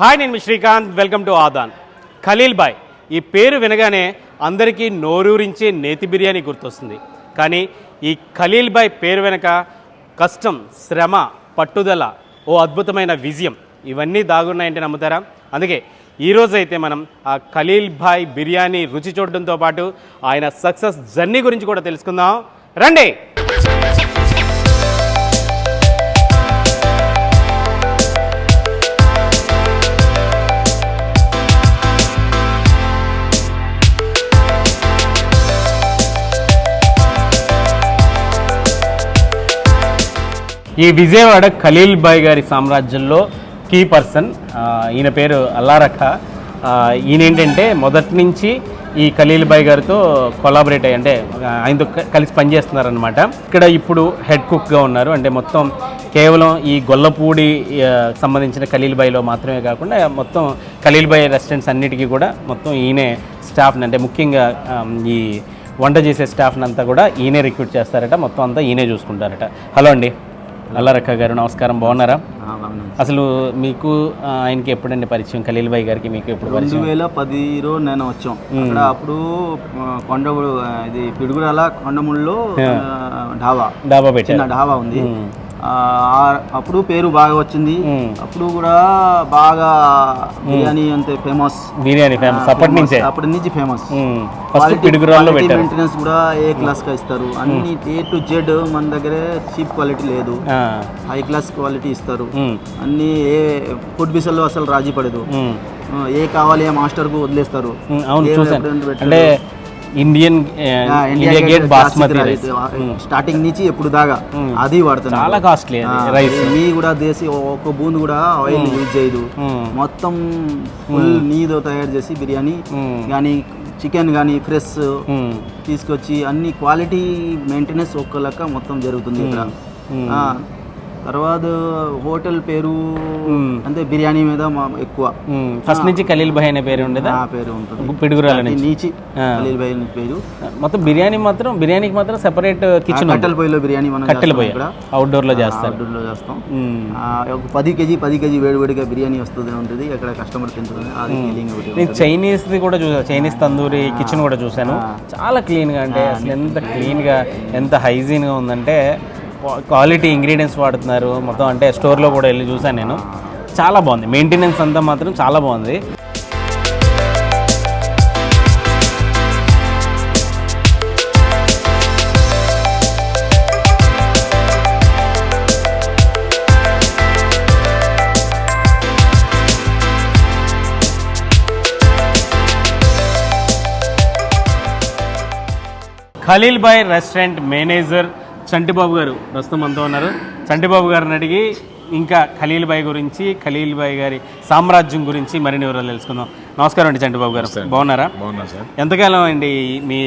Hi నేను Srikanth. Welcome to Aadan. Khaleel Bhai ఈ పేరు వినగానే అందరికీ నోరూరించే నేతి బిర్యానీ గుర్తొస్తుంది. కానీ ఈ ఖలీల్ బాయ్ పేరు వెనక కష్టం శ్రమ పట్టుదల ఓ అద్భుతమైన విజయం ఇవన్నీ దాగున్నాయంటే నమ్ముతారా? అందుకే ఈరోజైతే మనం ఆ ఖలీల్ భాయ్ బిర్యానీ రుచి చూడడంతో పాటు ఆయన సక్సెస్ జర్నీ గురించి కూడా తెలుసుకుందాం. రండి! ఈ విజయవాడ ఖలీల్ బాయ్ గారి సామ్రాజ్యంలో కీ పర్సన్ ఈయన పేరు అల్లారఖ. ఈయన ఏంటంటే మొదటి నుంచి ఈ ఖలీల్ బాయ్ గారితో కొలాబరేట్ అయ్యి అంటే ఆయనతో కలిసి పనిచేస్తున్నారనమాట ఇక్కడ ఇప్పుడు హెడ్ కుక్గా ఉన్నారు. అంటే మొత్తం కేవలం ఈ గొల్లపూడి సంబంధించిన ఖలీల్ బాయ్లో మాత్రమే కాకుండా మొత్తం ఖలీల్ బాయ్ రెస్టారెంట్స్ అన్నిటికీ కూడా మొత్తం ఈయనే స్టాఫ్ని అంటే ముఖ్యంగా ఈ వంట చేసే స్టాఫ్ని అంతా కూడా ఈయనే రిక్రూట్ చేస్తారట. మొత్తం అంతా ఈయనే చూసుకుంటారట. హలో అండి. అల్లారక్క గారు నమస్కారం బాగున్నారా? అసలు మీకు ఆయనకి ఎప్పుడండి పరిచయం? ఖలీల్ భాయ్ గారికి మీకు ఎప్పుడు రెండు వేల పదిలో నేను వచ్చాం. అక్కడ అప్పుడు ఆ, ఇది పిడుగురాల కొండముడిలో ఆ, ఢాబా డాబా పెట్టారు. చిన్న ఢాబా ఉంది. అప్పుడు పేరు బాగా వచ్చింది. అప్పుడు కూడా బాగా బిర్యానీ అంతే ఫేమస్. బిర్యానీ ఫేమస్. అప్పటి నుంచే? అప్పటి నుంచి ఫేమస్. పెట్టారు. మెయింటెనెన్స్ కూడా ఏ క్లాస్గా ఇస్తారు. అన్ని ఏ టు జెడ్ మన దగ్గరే చీప్ క్వాలిటీ లేదు. హై క్లాస్ క్వాలిటీ ఇస్తారు. అన్ని ఏ ఫుడ్ బిసల్లో అసలు రాజీ పడదు. ఏ కావాలి ఆ వదిలేస్తారు. ఏ చూసాను రెఫరెంట్ పెట్టారు. అంటే Indian India Gate basmati rice. Starting నుంచి ఎప్పుడు దాకా? మ్మ్. అది వాడుతున్నారు. చాలా కాస్ట్లీ రైస్ మీ కూడా దేశీ ఒక్క బూందు కూడా ఆయిల్ యూజ్ చేయదు. మ్మ్. మొత్తం ఫుల్ నీదో తయారు చేసి బిర్యానీ. కానీ చికెన్ కానీ ఫ్రెష్. తీసుకొచ్చి అన్ని క్వాలిటీ మెయింటెనెన్స్ ఒక్క లెక్క మొత్తం జరుగుతుంది ఇక్కడ. తర్వాత హోటల్ పేరు. అంటే బిర్యానీ మీద మా ఎక్కువ. ఫస్ట్ నుంచి ఖలీల్ భాయ్ అనే పేరు ఉండేదా? ఆ పేరు ఉంటుంది. పిడుగురాల నుంచి. ఖలీల్ భాయ్ పేరు. మొత్తం బిర్యానీ మాత్రం బిర్యానీకి మాత్రం సెపరేట్ కిచెన్ కట్టెల పొయ్యిలో బిర్యానీ మనం కట్టెలు చేస్తాం పోయి ఇక్కడ. అవుట్డోర్లో చేస్తారు. అవుట్డోర్లో చేస్తాం. ఒక పది కేజీ పది కేజీ వేడివేడిగా బిర్యానీ వస్తుంది ఉంటుంది. అక్కడ కస్టమర్ తింటుంది. అది ఫీలింగ్ ఒకటి నేను చైనీస్ది కూడా చూసాను చైనీస్ తందూరి కిచెన్ కూడా చూశాను. చాలా క్లీన్గా అంటే అసలు ఎంత క్లీన్గా ఎంత హైజీన్గా ఉందంటే క్వాలిటీ ఇంగ్రీడియంట్స్ వాడుతున్నారు. మొత్తం అంటే స్టోర్లో కూడా వెళ్ళి చూసాను నేను. చాలా బాగుంది. మెయింటెనెన్స్ అంతా మాత్రం చాలా బాగుంది. ఖలీల్ బాయ్ రెస్టారెంట్ మేనేజర్ చంటిబాబు గారు ప్రస్తుతం మనతో ఉన్నారు. చంటిబాబు గారిని అడిగి ఇంకా ఖలీల్ బాయ్ గురించి ఖలీల్ బాయ్ గారి సామ్రాజ్యం గురించి మరిన్ని వివరాలు తెలుసుకుందాం. నమస్కారం అండి చంటిబాబు గారు. బాగున్నారా? బాగున్నా సార్. ఎంతకాలం అండి మీ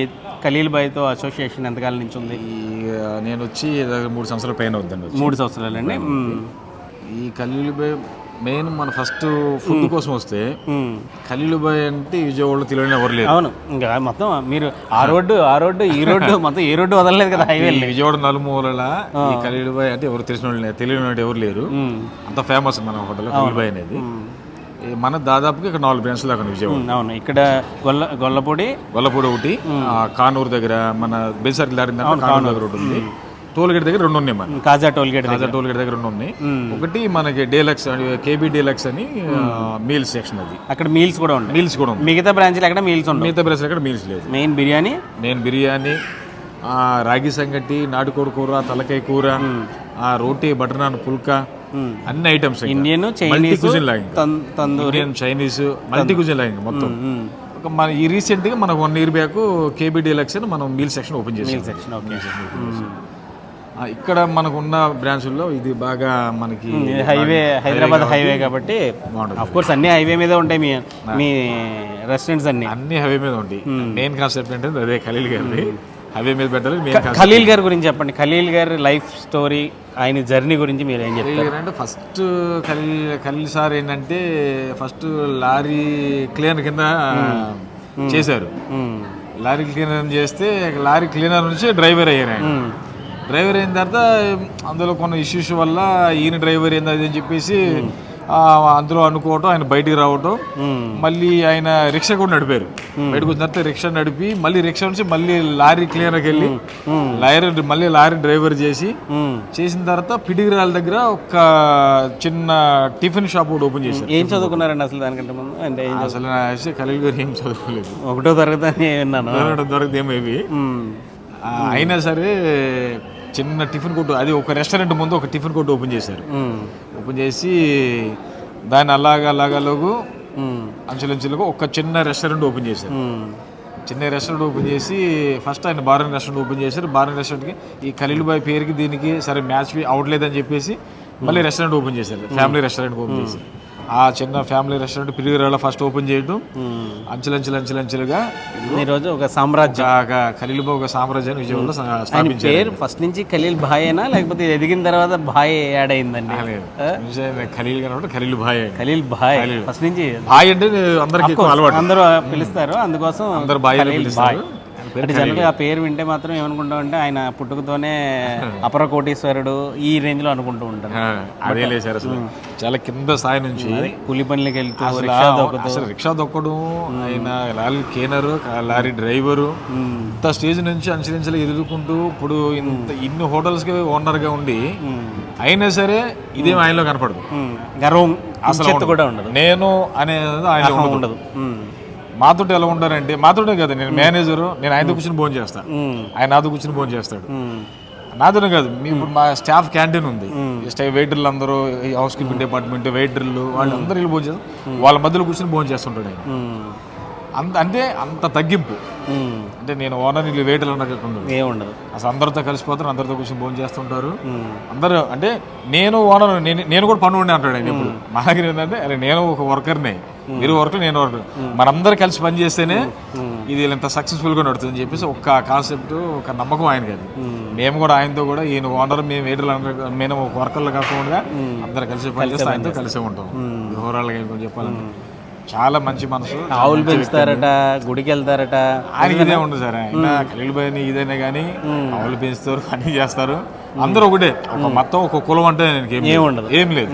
ఖలీల్ బాయ్తో అసోసియేషన్ ఎంతకాలం నుంచి ఉంది? నేను వచ్చి మూడు సంవత్సరాల పైన వద్దండి మూడు సంవత్సరాలండి. మ్మ్. ఈ ఖలీలుబాయ్ మెయిన్ మన ఫస్ట్ ఫుడ్ కోసం వస్తే. ఖలీలుబాయ్ అంటే విజయవాడలో తెలియని ఎవరు లేరు. అవును. ఇంకా మొత్తం మీరు ఆ రోడ్డు ఆ రోడ్డు ఈ రోడ్డు మొత్తం ఏ రోడ్డు వదలలేదు కదా హైవే విజయవాడ నలుమూలల ఈ ఖలీలుబాయ్ అంటే ఎవరు తెలిసిన వాళ్ళు తెలియని వాళ్ళు ఎవరు లేరు. అంత ఫేమస్ మన హోటల్ ఖలీలుబాయ్ అనేది. మన దాదాపుగా ఇక్కడ నాలుగు బ్రాంచ్లు దాకా విజయవాడ. అవును. ఇక్కడ గొల్ల గొల్లపూడి. గొల్లపూడి ఒకటి కానూరు దగ్గర మన బెల్ సర్కిల్ తర్వాత కానూరు దగ్గర ఒకటి ఉంది. టోల్గేట్ దగ్గర రెండు ఉన్నాయి మన కాజా టోల్గేట్ దగ్గర. రాజా టోల్గేట్ దగ్గర రెండు ఉన్నాయి. ఒకటి మనకి డీలక్స్ కేబీ డీలక్స్ అని మీల్ సెక్షన్ అది. అక్కడ మీల్స్ కూడా ఉంటాయి మీల్స్ కూడా ఉంది మిగతా బ్రాంచ్లు ఎక్కడ మీల్స్ ఉండవు. మిగతా ప్లేస్ ఎక్కడ మీల్స్ లేదు. మెయిన్ బిర్యానీ? నేను బిర్యానీ ఆ, రాగి సంగటి నాటుకోడి కూర తలకాయ కూర ఆ రోటీ బటర్ నాన్ పుల్కా అన్ని items Indian Chinese tandoori. Indian Chinese multi cuisine లాగా మొత్తం. ఒక మన ఈ రీసెంట్గా మనకు one year back KB deluxe అని మనం మీల్ సెక్షన్ ఓపెన్ చేసాం. సెక్షన్ ఓకే ఆ, ఇక్కడ మనకు ఉన్న బ్రాంచుల్లో ఇది బాగా మనకి హైవే హైదరాబాద్ హైవే కాబట్టి. అఫ్ కోర్స్ అన్ని హైవే మీద ఉంటాయి మీ మీ రెస్టారెంట్స్ అన్ని. అన్ని హైవే మీద ఉంటాయి. మెయిన్ కాన్సెప్ట్ అంటే అదే ఖలీల్ గారిది. హైవే మీద పెట్టాలి ఖలీల్ గారి గురించి చెప్పండి. ఖలీల్ గారి లైఫ్ స్టోరీ ఆయన జర్నీ గురించి మీరు ఏం చెప్తారు? గారు అంటే ఫస్ట్ ఖలీల్ ఖలీల్ సార్ ఏంటంటే ఫస్ట్ లారీ క్లీనర్ కింద చేశారు. లారీ క్లీనర్ చేస్తే లారీ క్లీనర్ నుంచి డ్రైవర్ అయ్యారు ఆయన. డ్రైవర్ అయిన తర్వాత అందులో కొన్ని ఇష్యూస్ వల్ల ఈయన డ్రైవర్ ఏంది అది అని చెప్పేసి అందులో అనుకోవటం ఆయన బయటికి రావటం. మళ్ళీ ఆయన రిక్షా కూడా నడిపారు. బయటకు వచ్చిన తర్వాత రిక్షా నడిపి మళ్ళీ రిక్షా నుంచి మళ్ళీ లారీ క్లియర్కి వెళ్ళి లారీ మళ్ళీ లారీ డ్రైవర్ చేసి చేసిన తర్వాత పిడిగిరాల దగ్గర ఒక చిన్న టిఫిన్ షాప్ ఒకటి ఓపెన్ చేశారు. ఏం చదువుకున్నారండి అసలు దానికంటే ముందు? అంటే అసలు ఖలీల్ గారు ఏం చదువుకోలేదు. ఒకటో తరగతి విన్నాను. మ్మ్. ఆ, అయినా సరే చిన్న టిఫిన్ కొట్టు అది ఒక రెస్టారెంట్ ముందు ఒక టిఫిన్ కొట్టు ఓపెన్ చేశారు. ఓపెన్ చేసి దాన్ని అలాగా అలాగలోగు. అంచెలంచెలుగా ఒక చిన్న రెస్టారెంట్ ఓపెన్ చేశారు. చిన్న రెస్టారెంట్ ఓపెన్ చేసి ఫస్ట్ ఆయన బారన్ రెస్టారెంట్ ఓపెన్ చేశారు. బారన్ రెస్టారెంట్కి ఈ ఖలీల్ బాయ్ పేరుకి దీనికి సరే మ్యాచ్ అవట్లేదని చెప్పేసి మళ్ళీ రెస్టారెంట్ ఓపెన్ చేశారు. ఫ్యామిలీ రెస్టారెంట్ ఓపెన్ చేసి ఆ చిన్న ఫ్యామిలీ రెస్టారెంట్ పిరిగిరాలో ఫస్ట్ ఓపెన్ చేయడం మ్మ్. అంచెలంచెలు అంచెలంచెలుగా ఈరోజు ఒక సామ్రాజ్యం. ఒక ఖలీల్ బాయ్ ఒక సామ్రాజ్యాన్ని విజయవాడలో స్థాపించారు. పేరు ఫస్ట్ నుంచి ఖలీల్ భాయ్ అయినా లేకపోతే ఎదిగిన తర్వాత భాయ్ యాడ్ అయిందండి? ఖలీల్ కనబడి ఖలీల్ భాయ్. ఖలీల్ భాయ్. ఫస్ట్ నుంచి భాయ్ అంటే అందరికి అలవాటు. అందరూ పిలుస్తారు. అందుకోసం అందరు భాయ్ పిలుస్తారు. అంటే జనరల్గా ఆ పేరు వింటే మాత్రం ఏమనుకుంటాం అంటే ఆయన పుట్టుకతోనే అపర కోటీశ్వరుడు ఈ రేంజ్లో అనుకుంటూ ఉంటారు. అదే లేచారు అసలు. చాలా కింద స్థాయి నుంచి కూలి పనులకి వెళ్తూ అసలు రిక్షా దొక్కడం ఆయన లారీ కేనరు లారీ డ్రైవరు. ఇంత స్టేజ్ నుంచి అంచెలంచెలు ఎదుర్కొంటూ ఇప్పుడు ఇంత ఇన్ని హోటల్స్కి ఓనర్గా ఉండి. అయినా సరే ఇదేం ఆయనలో కనపడదు. గర్వం అసలు. కూడా ఉండదు. నేను అనేది ఆయన ఉండదు. మాతోటి ఎలా ఉంటారంటే మాతోటే కదా నేను మేనేజరు నేను ఆయనతో కూర్చొని భోజనం చేస్తాను. ఆయన నాతో కూర్చొని భోజనం చేస్తాడు. నాతోనే కాదు మీ ఇప్పుడు మా స్టాఫ్ క్యాంటీన్ ఉంది. వెయిటర్లు అందరూ హౌస్ కీపింగ్ డిపార్ట్మెంట్ వెయిటర్లు వాళ్ళందరూ వీళ్ళు భోజనం వాళ్ళ మధ్యలో కూర్చొని భోజనం చేస్తుంటాడు ఆయన. అంత అంటే అంత తగ్గింపు. అంటే నేను ఓనర్ వీళ్ళు వెయిటర్లు ఉండకుండా ఏముండదు అసలు అందరితో కలిసిపోతారు అందరితో కూర్చొని భోజనం చేస్తుంటారు. అందరూ అంటే నేను ఓనర్ నేను నేను కూడా పని ఉండే అంటాడు ఆయన ఇప్పుడు మా దగ్గర ఏంటంటే అరే నేను ఒక వర్కర్నే. మీరు వర్కర్ నేను వర్కర్ మనందరూ కలిసి పని చేస్తేనే ఇది ఇంత సక్సెస్ఫుల్గా నడుతుంది అని చెప్పేసి ఒక కాన్సెప్ట్ ఒక నమ్మకం ఆయనకి అది. మేము కూడా ఆయనతో కూడా ఈయన ఓనర్ మేము అందరూ మేము ఒక వర్కర్లు కాకుండా అందరు కలిసి పని చేస్తే ఆయనతో కలిసే ఉంటాం. ఓవరాల్గా చెప్పాలంటే. చాలా మంచి మనసు. ఆవులు పెంచుతారట గుడికి వెళ్తారట. ఆయనకి ఇదే ఉండదు సార్. ఆయన ఖలీల్ భాయ్ ఇదేనే కానీ ఆవులు పెంచుతారు అన్ని చేస్తారు. అందరూ ఒకటే. ఒక మొత్తం ఒక కులం అంటే ఏం లేదు. ఉండదు. ఏం లేదు.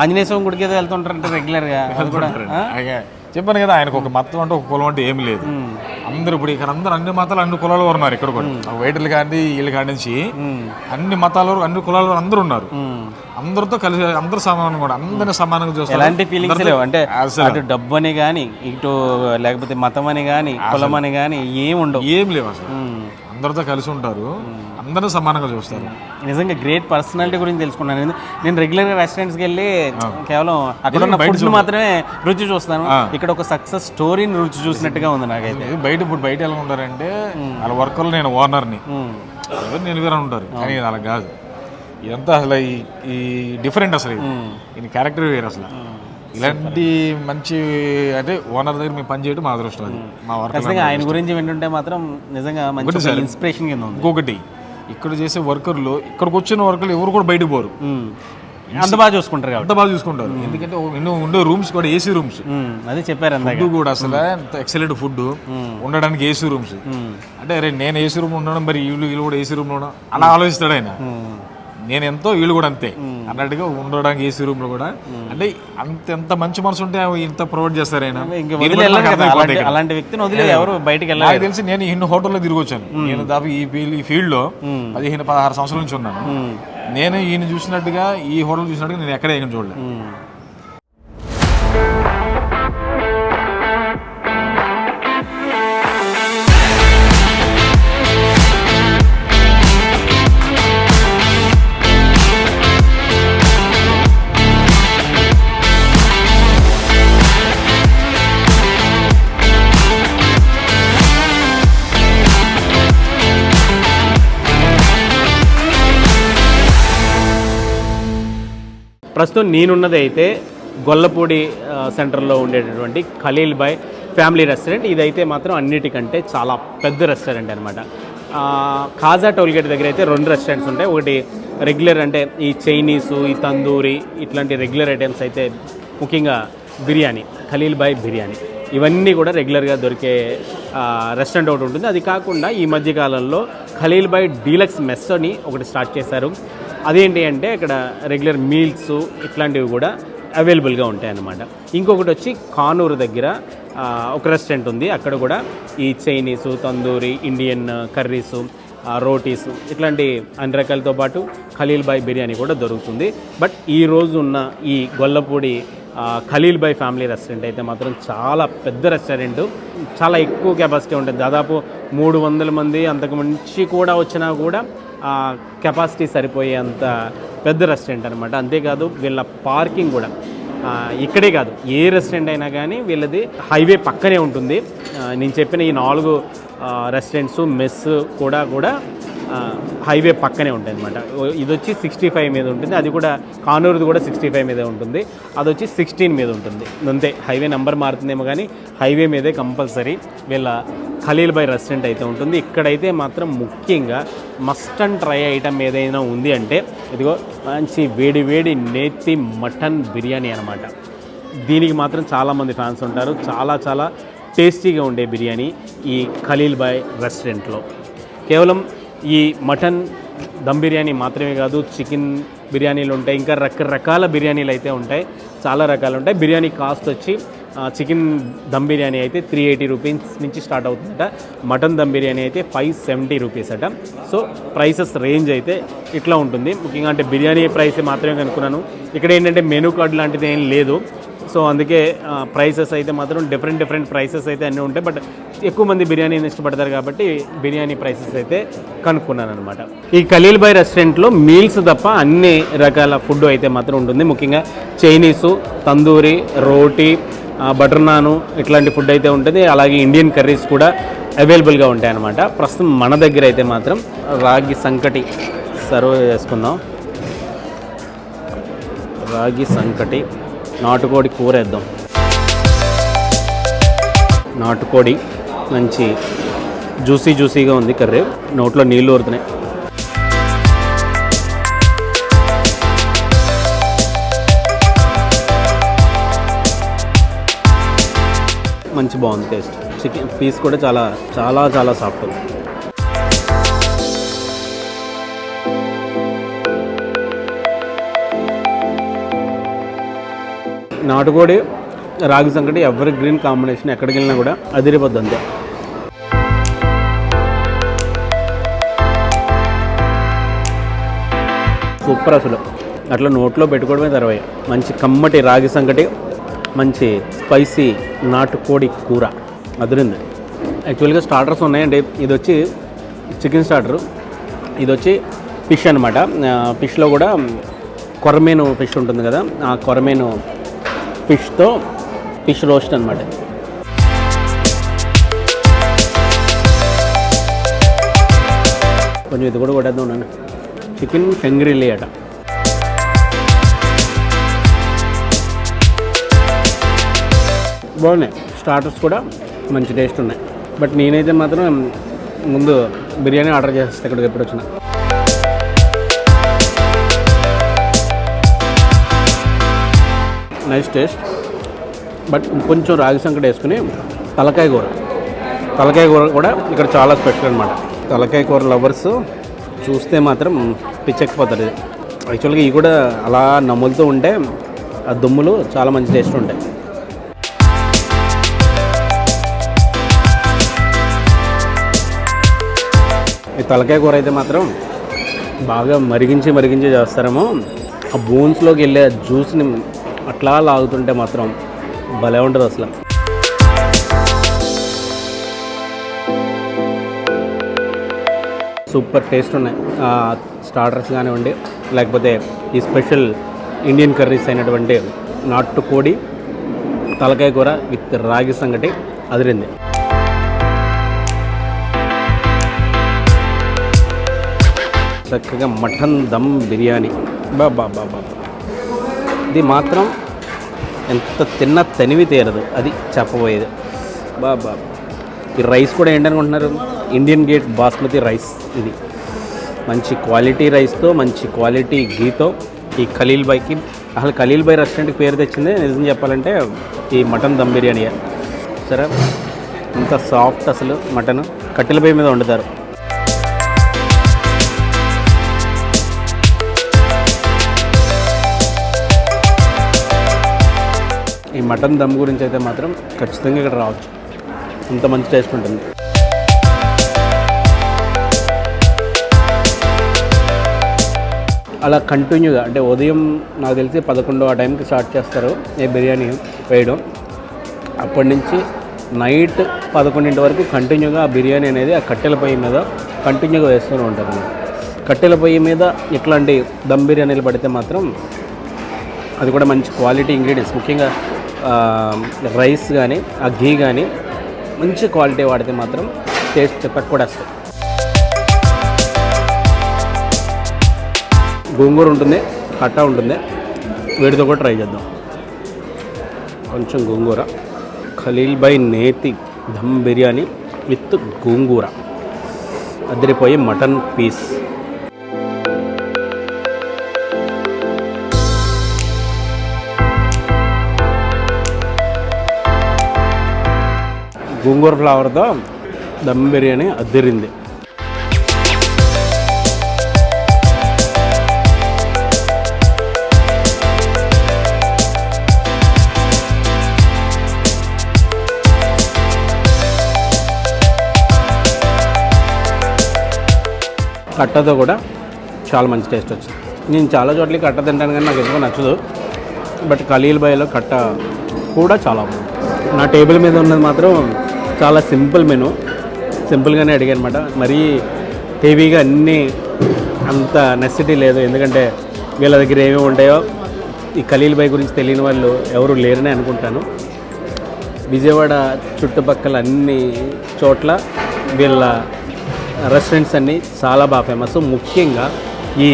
ఆంజనేయ స్వామి గుడికి ఏదో వెళ్తుంటారంట రెగ్యులర్గా. అది కూడా చెప్పాను కదా ఆయనకు ఒక మతం అంటే ఒక కులం అంటే ఏం లేదు. అందరూ ఇప్పుడు ఇక్కడ అందరూ అన్ని మతాలు అన్ని కులాలు వారు ఉన్నారు ఇక్కడ కూడా. ఆ వెయిటర్లు కానీ వీళ్ళు కాడి నుంచి. అన్ని మతాల అన్ని కులాల వారు అందరూ ఉన్నారు. అందరితో కలిసి అందరూ సమానం కూడా అందరిని సమానంగా చూస్తారు. ఎలాంటి ఫీలింగ్స్ లేవు. అంటే అటు డబ్బు అని కానీ ఇటు లేకపోతే మతం అని కానీ కులం అని కానీ ఏం ఉండవు. ఏం లేవు అసలు. అందరితో కలిసి ఉంటారు. అందరూ సమానంగా చూస్తారు. నిజంగా గ్రేట్ పర్సనాలిటీ గురించి తెలుసుకున్నాను. నేను- రెగ్యులర్గా రెస్టారెంట్స్కి వెళ్ళి కేవలం అక్కడ ఉన్న ఫుడ్ మాత్రమే రుచి చూస్తాను. ఇక్కడ ఒక సక్సెస్ స్టోరీని రుచి చూసినట్టుగా ఉంది నాకైతే. బయట ఇప్పుడు బయట ఎలా ఉంటారంటే వాళ్ళ వర్కర్లు నేను ఓనర్ని నేను వేరే ఉంటారు. కానీ అలా కాదు. ఇదంతా అసలు ఈ డిఫరెంట్ అసలు ఇది. క్యారెక్టర్ వేరు అసలు. ఇలాంటి మంచి అంటే ఓనర్ దగ్గర మేము పని చేయడం మా అదృష్టం అది మా వర్క్ ఖచ్చితంగా ఆయన గురించి వింటుంటే మాత్రం నిజంగా మంచి ఇన్స్పిరేషన్ కింద ఉంది. ఇంకొకటి ఇక్కడ చేసే వర్కర్లు ఇక్కడికి వచ్చిన వర్కర్లు ఎవరు కూడా బయటకు పోరు. అంత బాగా చూసుకుంటారు కాబట్టి. అంత బాగా చూసుకుంటారు. ఎందుకంటే ఎన్నో ఉండే రూమ్స్ కూడా ఏసీ రూమ్స్. అదే చెప్పారు అందాక. ఫుడ్ కూడా అసలు ఎంత ఎక్సలెంట్ ఫుడ్ ఉండడానికి ఏసీ రూమ్స్. అంటే అరే నేను ఏసీ రూమ్ ఉండడం మరి వీళ్ళు వీళ్ళు కూడా ఏసీ రూమ్ ఉండడం? అలా ఆలోచిస్తాడు ఆయన. నేను ఎంతో వీళ్ళు కూడా అంతే. అన్నట్టుగా ఉండడానికి ఏసీ రూమ్లో కూడా అంటే అంత ఎంత మంచి మనసు ఉంటే ఇంత ప్రొవైడ్ చేస్తారు ఆయన. అలాంటి వ్యక్తిని వదిలే ఎవరు? బయటికి వెళ్ళారు నాకు తెలిసి నేను ఇన్ని హోటల్లో తిరిగి వచ్చాను. నేను దాదాపు ఈ ఫీల్డ్ ఈ ఫీల్డ్లో పదిహేను పదహారు సంవత్సరాల నుంచి ఉన్నాను. నేను ఈయన చూసినట్టుగా ఈ హోటల్ చూసినట్టుగా నేను ఎక్కడ ఏం చూడలేదు ప్రస్తుతం నేనున్నది అయితే గొల్లపూడి సెంటర్లో ఉండేటటువంటి ఖలీల్ బాయ్ ఫ్యామిలీ రెస్టారెంట్. ఇదైతే మాత్రం అన్నిటికంటే చాలా పెద్ద రెస్టారెంట్ అనమాట ఖాజా టోల్గేట్ దగ్గర అయితే రెండు రెస్టారెంట్స్ ఉంటాయి. ఒకటి రెగ్యులర్ అంటే ఈ చైనీసు ఈ తందూరి ఇట్లాంటి రెగ్యులర్ ఐటమ్స్ అయితే ముఖ్యంగా బిర్యానీ ఖలీల్ బాయ్ బిర్యానీ. ఇవన్నీ కూడా రెగ్యులర్గా దొరికే రెస్టారెంట్ ఒకటి ఉంటుంది. అది కాకుండా ఈ మధ్యకాలంలో ఖలీల్ బాయ్ డీలక్స్ మెస్ అని ఒకటి స్టార్ట్ చేశారు. అదేంటి అంటే ఇక్కడ రెగ్యులర్ మీల్స్ ఇట్లాంటివి కూడా అవైలబుల్గా ఉంటాయి అన్నమాట. ఇంకొకటి వచ్చి కానూరు దగ్గర ఒక రెస్టారెంట్ ఉంది. అక్కడ కూడా ఈ Chinese tandoori Indian curries rotis ఇట్లాంటి అన్ని రకాలతో పాటు ఖలీల్ బాయ్ బిర్యానీ కూడా దొరుకుతుంది. బట్ ఈ రోజు ఉన్న ఈ Gollapudi Khalil bye family restaurant అయితే మాత్రం చాలా పెద్ద రెస్టారెంట్ చాలా ఎక్కువ కెపాసిటీ ఉంటుంది. దాదాపు మూడు వందల మంది అంతకు మించి కూడా వచ్చినా కూడా కెపాసిటీ సరిపోయేంత పెద్ద రెస్టారెంట్ అనమాట అంతేకాదు వీళ్ళ పార్కింగ్ కూడా. ఇక్కడే కాదు. ఏ రెస్టారెంట్ అయినా కానీ వీళ్ళది హైవే పక్కనే ఉంటుంది. నేను చెప్పిన ఈ నాలుగు రెస్టారెంట్స్ మెస్ కూడా కూడా హైవే పక్కనే ఉంటుంది అనమాట ఇది వచ్చి సిక్స్టీ ఫైవ్ మీద ఉంటుంది. అది కూడా కానూరుది కూడా సిక్స్టీ ఫైవ్ మీదే ఉంటుంది. అది వచ్చి సిక్స్టీన్ మీద ఉంటుంది. అంతే హైవే నెంబర్ మారుతుందేమో కానీ హైవే మీదే కంపల్సరీ వీళ్ళ ఖలీల్ బై రెస్టారెంట్ అయితే ఉంటుంది. ఇక్కడైతే మాత్రం ముఖ్యంగా మస్ట్ అండ్ ట్రై ఐటమ్ ఏదైనా ఉంది అంటే ఇదిగో మంచి వేడి వేడి నేతి మటన్ బిర్యానీ అనమాట దీనికి మాత్రం చాలామంది ఫ్యాన్స్ ఉంటారు. చాలా చాలా టేస్టీగా ఉండే బిర్యానీ ఈ ఖలీల్ బాయ్ రెస్టారెంట్లో కేవలం ఈ మటన్ దమ్ బిర్యానీ మాత్రమే కాదు చికెన్ బిర్యానీలు ఉంటాయి ఇంకా రకరకాల బిర్యానీలు అయితే ఉంటాయి చాలా రకాలు ఉంటాయి. బిర్యానీ కాస్ట్ వచ్చి చికెన్ దమ్ బిర్యానీ అయితే త్రీ ఎయిటీ రూపీస్ నుంచి స్టార్ట్ అవుతుందట. మటన్ దమ్ బిర్యానీ అయితే ఫైవ్ సెవెంటీ రూపీస్ అట. సో ప్రైసెస్ రేంజ్ అయితే ఇట్లా ఉంటుంది. ముఖ్యంగా అంటే బిర్యానీ ప్రైస్ మాత్రమే కనుక్కున్నాను. ఇక్కడ ఏంటంటే మెనూ కార్డ్ లాంటిది ఏం లేదు. సో అందుకే ప్రైసెస్ అయితే మాత్రం డిఫరెంట్ డిఫరెంట్ ప్రైసెస్ అయితే అన్నీ ఉంటాయి. బట్ ఎక్కువ మంది బిర్యానీని ఇష్టపడతారు కాబట్టి బిర్యానీ ప్రైసెస్ అయితే కనుక్కున్నాను అనమాట ఈ ఖలీల్ బాయ్ రెస్టారెంట్లో మీల్స్ తప్ప అన్ని రకాల ఫుడ్ అయితే మాత్రం ఉంటుంది. ముఖ్యంగా చైనీసు తందూరి రోటీ బటర్ నాను ఇట్లాంటి ఫుడ్ అయితే ఉంటుంది. అలాగే ఇండియన్ కర్రీస్ కూడా అవైలబుల్గా ఉంటాయి అనమాట ప్రస్తుతం మన దగ్గర అయితే మాత్రం రాగి సంకటి సర్వ్ చేసుకుందాం. రాగి సంకటి. నాటుకోడి కూర వేద్దాం. నాటుకోడి మంచి జ్యూసీ జ్యూసీగా ఉంది కర్రీ. నోట్లో నీళ్ళు ఊరుతున్నాయి. మంచి బాగుంది టేస్ట్. చికెన్ పీస్ కూడా చాలా చాలా చాలా సాఫ్ట్ ఉంది. నాటుకోడి రాగి సంకటి ఎవరి గ్రీన్ కాంబినేషన్ ఎక్కడికి వెళ్ళినా కూడా అదిరిపోద్ది అంతే సూపర్ అసలు. అట్లా నోట్లో పెట్టుకోవడమే తర్వాయి. మంచి కమ్మటి రాగి సంకటి మంచి స్పైసీ నాటుకోడి కూర అదిరింది. యాక్చువల్గా స్టార్టర్స్ ఉన్నాయండి. ఇది వచ్చి చికెన్ స్టార్టర్. ఇది వచ్చి ఫిష్ అనమాట ఫిష్లో కూడా కొరమేను ఫిష్ ఉంటుంది కదా. ఆ కొరమేను ఫిష్తో ఫిష్ రోస్ట్ అనమాట కొంచెం ఇది కూడా కొట్టేద్దాం నన్ను. చికెన్ షంగ్రిల్లి అట. బాగున్నాయి. స్టార్టర్స్ కూడా మంచి టేస్ట్ ఉన్నాయి. బట్ నేనైతే మాత్రం ముందు బిర్యానీ ఆర్డర్ చేస్తే ఇక్కడికి ఎప్పుడు వచ్చినా నైస్ టేస్ట్. బట్ కొంచెం రాగి సంకట వేసుకుని తలకాయ కూర. తలకాయ కూర కూడా ఇక్కడ చాలా స్పెషల్ అనమాట తలకాయ కూర లవర్స్ చూస్తే మాత్రం పిచ్చెక్కిపోతారు. ఇది యాక్చువల్గా ఇవి కూడా అలా నమ్ములుతూ ఉంటే ఆ దుమ్ములు చాలా మంచి టేస్ట్ ఉంటాయి. ఈ తలకాయ కూర అయితే మాత్రం బాగా మరిగించి మరిగించి చేస్తారేమో. ఆ బోన్స్లోకి వెళ్ళే జ్యూస్ని అట్లా లాగుతుంటే మాత్రం భలే ఉంటుంది అసలు. సూపర్ టేస్ట్ ఉన్నాయి. స్టార్టర్స్ కానివ్వండి లేకపోతే ఈ స్పెషల్ ఇండియన్ కర్రీస్ అయినటువంటి నాటుకోడి తలకాయ కూర విత్ రాగి సంగటి అదిరింది. చక్కగా మటన్ దమ్ బిర్యానీ. బాబా బాబా ఇది మాత్రం ఎంత తిన్నా తనివి తీరదు. అది చెప్పబోయేది. బాబా ఈ రైస్ కూడా ఏంటనుకుంటున్నారు? ఇండియన్ గేట్ బాస్మతి రైస్ ఇది. మంచి క్వాలిటీ రైస్తో మంచి క్వాలిటీ గీతో ఈ ఖలీల్ బాయ్కి అసలు ఖలీల్ బాయ్ రెస్టారెంట్కి పేరు తెచ్చింది నిజం చెప్పాలంటే ఈ మటన్ దమ్ బిర్యానీ సరే ఇంత సాఫ్ట్ అసలు మటన్. కట్టెల పొయ్యి మీద వండుతారు. ఈ మటన్ దమ్ గురించి అయితే మాత్రం ఖచ్చితంగా ఇక్కడ రావచ్చు. అంత మంచి టేస్ట్ ఉంటుంది. అలా కంటిన్యూగా అంటే ఉదయం నాకు తెలిసి పదకొండు ఆ టైంకి స్టార్ట్ చేస్తారు ఏ బిర్యానీ వేయడం. అప్పటి నుంచి నైట్ పదకొండింటి వరకు కంటిన్యూగా ఆ బిర్యానీ అనేది ఆ కట్టెల పొయ్యి మీద కంటిన్యూగా వేస్తూనే ఉంటారు. కట్టెల పొయ్యి మీద ఇట్లాంటి దమ్ బిర్యానీలు పడితే మాత్రం అది కూడా మంచి క్వాలిటీ ఇంగ్రీడియంట్స్. ముఖ్యంగా రైస్ కానీ ఆ ఘీ కానీ మంచి క్వాలిటీ వాడితే మాత్రం టేస్ట్ తక్కువ వస్తుంది గోంగూర ఉంటుంది కట్ట ఉంటుంది. వీటితో కూడా ట్రై చేద్దాం. కొంచెం గోంగూర. ఖలీల్ బై నేతి దమ్ బిర్యానీ విత్ గోంగూర. అదిరిపోయి మటన్ పీస్. గోంగూర ఫ్లేవర్తో దమ్ బిర్యానీ అద్దరింది కట్టతో కూడా చాలా మంచి టేస్ట్ వచ్చింది. నేను చాలా చోట్ల కట్ట తింటాను కానీ నాకు ఎందుకో నచ్చదు. బట్ ఖలీల్ బాయ్లో కట్ట కూడా చాలా బాగుంది. నా టేబుల్ మీద ఉన్నది మాత్రం చాలా సింపుల్ మెను. సింపుల్గానే అడిగాను అనమాట మరీ హెవీగా అన్నీ అంత నెసిటీ లేదు. ఎందుకంటే వీళ్ళ దగ్గర ఏమేమి ఉంటాయో ఈ ఖలీల్ బాయ్ గురించి తెలియని వాళ్ళు ఎవరు లేరని అనుకుంటాను. విజయవాడ చుట్టుపక్కల అన్ని చోట్ల వీళ్ళ రెస్టారెంట్స్ అన్నీ చాలా బాగా ఫేమస్ ముఖ్యంగా ఈ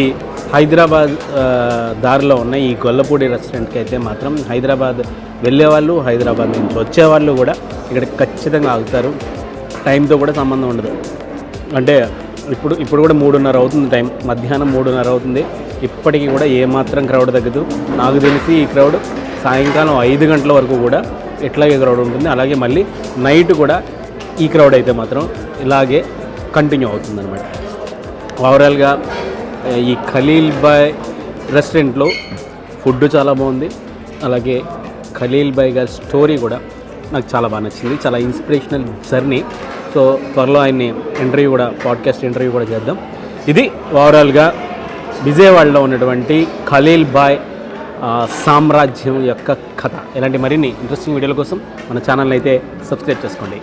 హైదరాబాద్ దారిలో ఉన్న ఈ గొల్లపూడి రెస్టారెంట్కి అయితే మాత్రం హైదరాబాద్ వెళ్ళేవాళ్ళు హైదరాబాద్ నుంచి. వచ్చేవాళ్ళు కూడా ఇక్కడ ఖచ్చితంగా ఆగుతారు. టైంతో కూడా సంబంధం ఉండదు. అంటే ఇప్పుడు ఇప్పుడు కూడా మూడున్నర అవుతుంది టైం. మధ్యాహ్నం మూడున్నర అవుతుంది. ఇప్పటికీ కూడా ఏమాత్రం క్రౌడ్ తగ్గదు. నాకు తెలిసి ఈ క్రౌడ్ సాయంకాలం ఐదు గంటల వరకు కూడా ఇట్లాగే క్రౌడ్ ఉంటుంది. అలాగే మళ్ళీ నైట్ కూడా ఈ క్రౌడ్ అయితే మాత్రం ఇలాగే కంటిన్యూ అవుతుంది అనమాట ఓవరాల్గా ఈ ఖలీల్ బాయ్ రెస్టారెంట్లో ఫుడ్ చాలా బాగుంది. అలాగే ఖలీల్ బాయ్ గారి స్టోరీ కూడా నాకు చాలా బాగా నచ్చింది. చాలా ఇన్స్పిరేషనల్ జర్నీ సో త్వరలో ఆయన్ని ఇంటర్వ్యూ కూడా పాడ్కాస్ట్ ఇంటర్వ్యూ కూడా చేద్దాం. ఇది ఓవరాల్గా విజయవాడలో ఉన్నటువంటి ఖలీల్ బాయ్ సామ్రాజ్యం యొక్క కథ. ఇలాంటి మరిన్ని ఇంట్రెస్టింగ్ వీడియోల కోసం మన ఛానల్ అయితే సబ్స్క్రైబ్ చేసుకోండి.